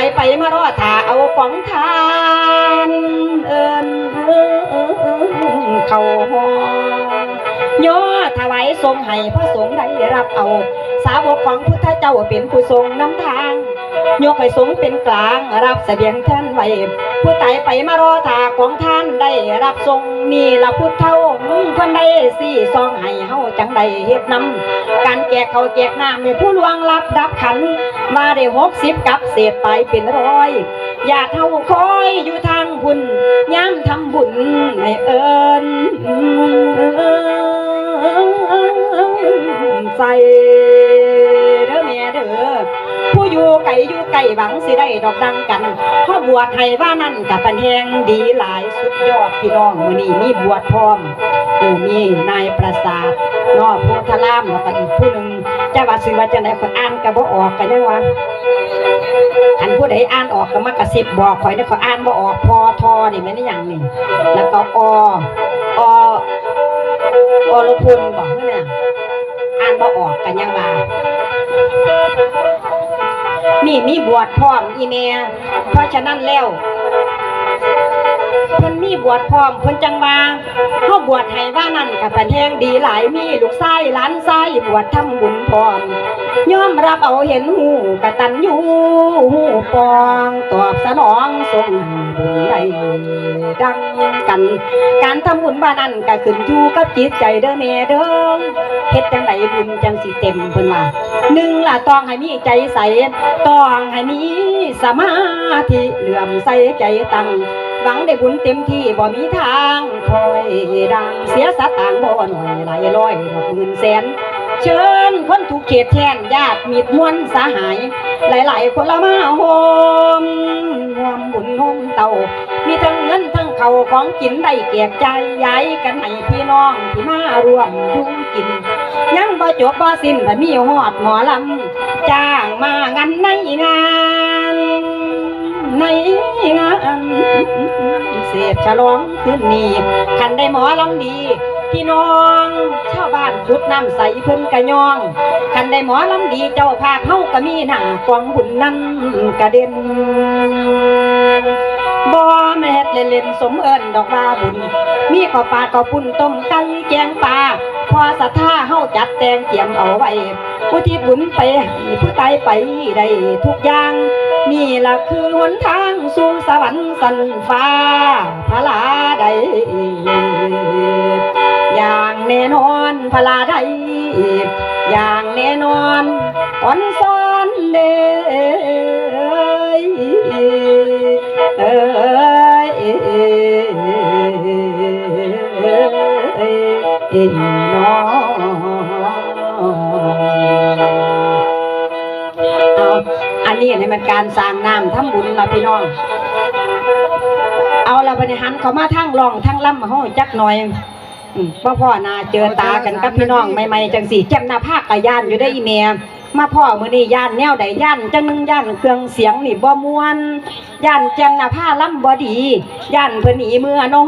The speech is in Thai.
ใดไปมารอถาเอากองทานเอินเขาหอย่อถวายทรงให้พระสงฆ์ได้รับเอา สาวกของพุทธเจ้าเป็นผู้ทรงนำทางยกให้สงเป็นกลาง รับเสบียงท่านไว้ผู้ตายไปมารอถาของท่าน รับทรงนี่ละพุทธเท่าเพิ่นได้สี่ซองให้เฮาจังได้เฮ็ดนำการแจกเขาแจกน้ำให้ผู้ลวงรับดับขัน มาได้หกสิบกับเศษไปเป็นร้อย อย่าเท่าคอยอยู่ทางบุญย้ำทำบุญให้เอิญใส่ ไก่หวังสิได้ดอกดังกันพ่อบวชให้ว่านั่นกับปันแหงดีหลายสุดยอดพี่น้องมือนี้มีบวชพร้อมเออมีนายประสาทนอโพธารามแล้วก็อีกผู้หนึ่งจะว่าสิว่าจังได๋ข่อยอ่านก็บ่ออกก็ยังว่าคันผู้ใดอ่านออกก็มากระซิบบอกข่อยได้ขออ่านบ่ออกพอทอนี่แม่นอหยังนี่แล้วก็ออออรพุนบอกนั่นน่ะอ่านบ่ออกก็ยังว่า นี่มีบวชพร้อมอีเมียเพราะฉะนั้นแล้วเพิ่นมีบวชพร้อมเพิ่นจังว่าเขาบวชให้ว่านั่นกับปันแหงดีหลายมีลูกไส้ล้านไส้บวชทำบุญพร้อม ยอมรับเอาเห็นหูกะตัญญูหูปองตอบสนองทรงบุญใดดังกัน การทำบุญว่านั่นก็ขึ้นอยู่กับจิตใจเด้อแม่เด้อเฮ็ดจังไดบุญจังสิเต็มเพิ่นว่าหนึ่งล่ะต้องให้มีใจใสต้องให้มีสมาธิเหลื่อมใสใจตั้งหวังได้บุญเต็มที่บ่มีทางคอยดังเสียสตางค์บ่หน่อยหลายร้อยดอกหมื่นแสน เชิญคนถูกเขตแทนญาติมีดมวนสาหาย หลายๆ คนละมาโฮมรวมบุญโฮมเต่า มีทั้งเงินทั้งเขาของกินได้เกียกใจย้ายกันให้พี่น้องที่มารวมอยู่กิน ยังบ่จบบ่สิ้นแต่มีหอดหมอลำจ้างมางันในงาน งานเสียฉลองคืนนี้คันได้หมอลำดีพี่น้องชาวบ้านพุดน้ำใสเพิ่นกระยอง คันได้หมอลำดีเจ้าภาพเฮาก็มีหน้ากวางบุญนั้นกระเด็นบ่แม่เฮ็ดเล่นสมเอิ้นดอกว่าบุญ มีข้าวปลาข้าวปุ้นต้มไก่แกงปลา พอศรัทธาเฮาจัดแต่งเตรียมเอาไว้ผู้ที่บุญไปให้ผู้ตายไปได้ทุกอย่างนี่ล่ะคือหนทางสู่สวรรค์สันฟ้าพระลาใดอย่างแน่นอนพระลาใดอย่างแน่นอนอ่อนซ้อนเด้ อ้ยน้องเอาอันนี้เนี่ยมันการสร้างน้ำทำบุญละพี่น้อง เอาละบริหารเขามาทั้งรองทั้งล่ำห้อยจักหน่อยอืมพ่อพ่อนาเจอตากันกับพี่น้องใหม่ๆจังสี่แจ่มหน้าภาคกับย่านอยู่ได้อีเมียมาพ่อมือนี่ย่านแนวใดย่านจังหนึงย่านเครื่องเสียงนี่บ่มวนย่านแจ่มหน้าผ้าล่ำบ่ดีย่านเพิ่นหนีเมื่อน้อ